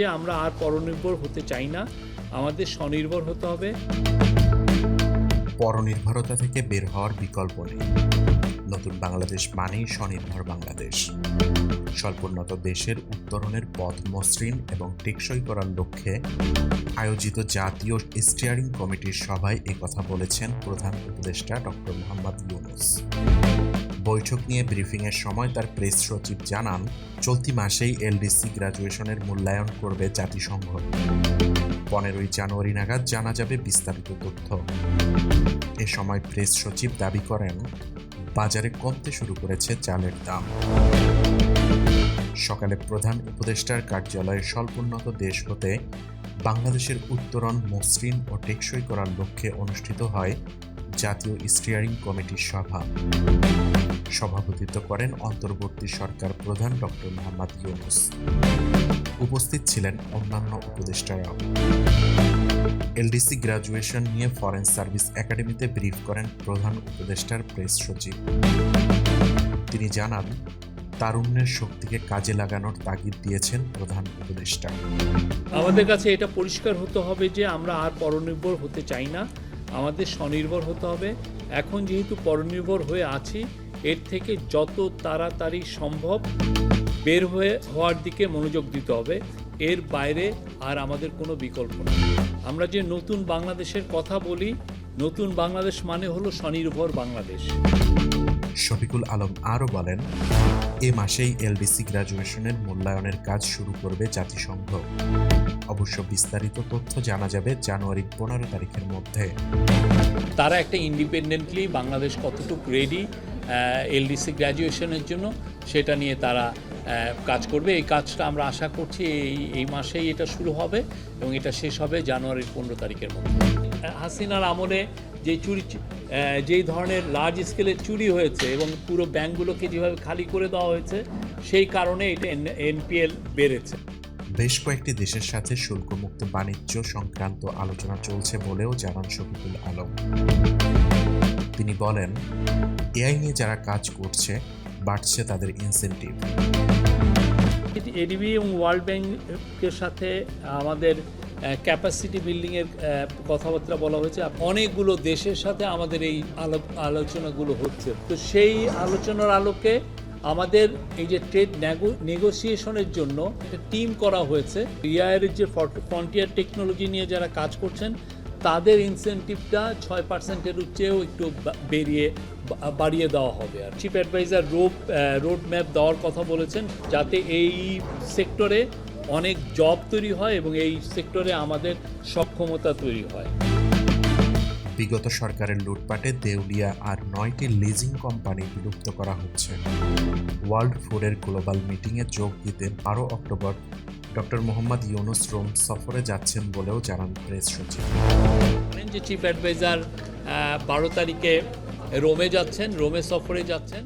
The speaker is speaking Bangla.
আমরা আর পরনির্ভর হতে চাই না, আমাদের স্বনির্ভর হতে হবে। পরনির্ভরতা থেকে বের হওয়ার বিকল্প নেই। নতুন বাংলাদেশ মানেই স্বনির্ভর বাংলাদেশ। স্বল্পোন্নত দেশের উত্তরণের পথ মসৃণ এবং টেকসই করার লক্ষ্যে আয়োজিত জাতীয় স্টিয়ারিং কমিটির সভায় কথা বলেছেন প্রধান উপদেষ্টা ডক্টর মোহাম্মদ ইউনুস। বৈঠক নিয়ে ব্রিফিংয়ের সময় তার প্রেস সচিব জানান, চলতি মাসেই এলডিসি গ্র্যাজুয়েশনের মূল্যায়ন করবে জাতিসংঘ। পনেরোই জানুয়ারি নাগাদ জানা যাবে বিস্তারিত তথ্য। এ সময় প্রেস সচিব দাবি করেন বাজারে কমতে শুরু করেছে চালের দাম। সকালে প্রধান উপদেষ্টার কার্যালয়ে স্বল্পোন্নত দেশ হতে বাংলাদেশের উত্তরণ মসৃণ ও টেকসই করার লক্ষ্যে অনুষ্ঠিত হয় জাতীয় স্টিয়ারিং কমিটির সভা। সভাপতিত্ব করেন অন্তর্বর্তী সরকার প্রধান ডক্টর মোহাম্মদ ইউনুস। উপস্থিত ছিলেন অন্যান্য উপদেষ্টারাও। এলডিসি গ্র্যাজুয়েশন নিয়ে ফরেন সার্ভিস একাডেমিতে ব্রিফ করেন প্রধান উপদেষ্টার প্রেস সচিব। তিনি জানান, তারুণ্যের শক্তিকে কাজে লাগানোর তাগিদ দিয়েছেন প্রধান উপদেষ্টা। আমাদের কাছে এটা পরিষ্কার হতে হবে যে আমরা আর পরনির্ভর হতে চাই না। আমাদের স্বনির্ভর হতে হবে। এখন যেহেতু পরনির্ভর হয়ে আছি, এর থেকে যত তাড়াতাড়ি সম্ভব বের হয়ে হওয়ার দিকে মনোযোগ দিতে হবে। এর বাইরে আর আমাদের কোনো বিকল্প নেই। আমরা যে নতুন বাংলাদেশের কথা বলি নতুন বাংলাদেশ মানে হলো স্বনির্ভর বাংলাদেশ। শফিকুল আলম আরও বলেন এ মাসেই এলডিসি গ্র্যাজুয়েশনের মূল্যায়নের কাজ শুরু করবে জাতিসংঘ। অবশ্য বিস্তারিত তথ্য জানা যাবে জানুয়ারির পনেরো তারিখের মধ্যে। তারা একটা ইন্ডিপেন্ডেন্টলি বাংলাদেশ কতটুকু রেডি এলডিসি গ্র্যাজুয়েশনের জন্য সেটা নিয়ে তারা কাজ করবে। এই কাজটা আমরা আশা করছি এই এই মাসেই এটা শুরু হবে এবং এটা শেষ হবে জানুয়ারির পনেরো তারিখের মধ্যে। হাসিনার আমলে যে চুরি যেই ধরনের লার্জ স্কেলে চুরি হয়েছে এবং পুরো ব্যাংকগুলোকে যেভাবে খালি করে দেওয়া হয়েছে, সেই কারণে এটা এনপিএল বেড়েছে। বেশ কয়েকটি দেশের সাথে শুল্কমুক্ত বাণিজ্য সংক্রান্ত আলোচনা চলছে বলেও জানান শফিকুল আলম। তিনি বলেন, এআই নিয়ে যারা কাজ করছে, বাড়ছে তাদের ইনসেন্টিভ এডিবি এবং ওয়ার্ল্ড ব্যাংকের সাথে আমাদের ক্যাপাসিটি বিল্ডিংয়ের কথাবার্তা বলা হয়েছে। অনেকগুলো দেশের সাথে আমাদের এই আলো আলোচনাগুলো হচ্ছে। তো সেই আলোচনার আলোকে আমাদের এই যে ট্রেড নেগোসিয়েশনের জন্য একটা টিম করা হয়েছে। ইয়ারের যে ফ্রন্টিয়ার টেকনোলজি নিয়ে যারা কাজ করছেন তাদের ইনসেন্টিভটা ছয় পার্সেন্টের চেয়েও একটু বেরিয়ে বাড়িয়ে দেওয়া হবে আর chief adviser road road map দেওয়ার কথা বলেছেন, যাতে এই সেক্টরে অনেক জব তৈরি হয় এবং এই সেক্টরে আমাদের সক্ষমতা তৈরি হয়। বিগত সরকারের লুটপাটে দেউলিয়া আর নয়টি লিজিং কোম্পানি বিলুপ্ত করা হচ্ছে। ওয়ার্ল্ড ফোরের গ্লোবাল মিটিংয়ে যোগ দিতে বারো October doctor Mohammad Yunus Rome সফরে যাচ্ছেন বলেও জানান প্রেস সচিব। চিফ অ্যাডভাইজার বারো তারিখে রোমে যাচ্ছেন, রোমে সফরে যাচ্ছেন।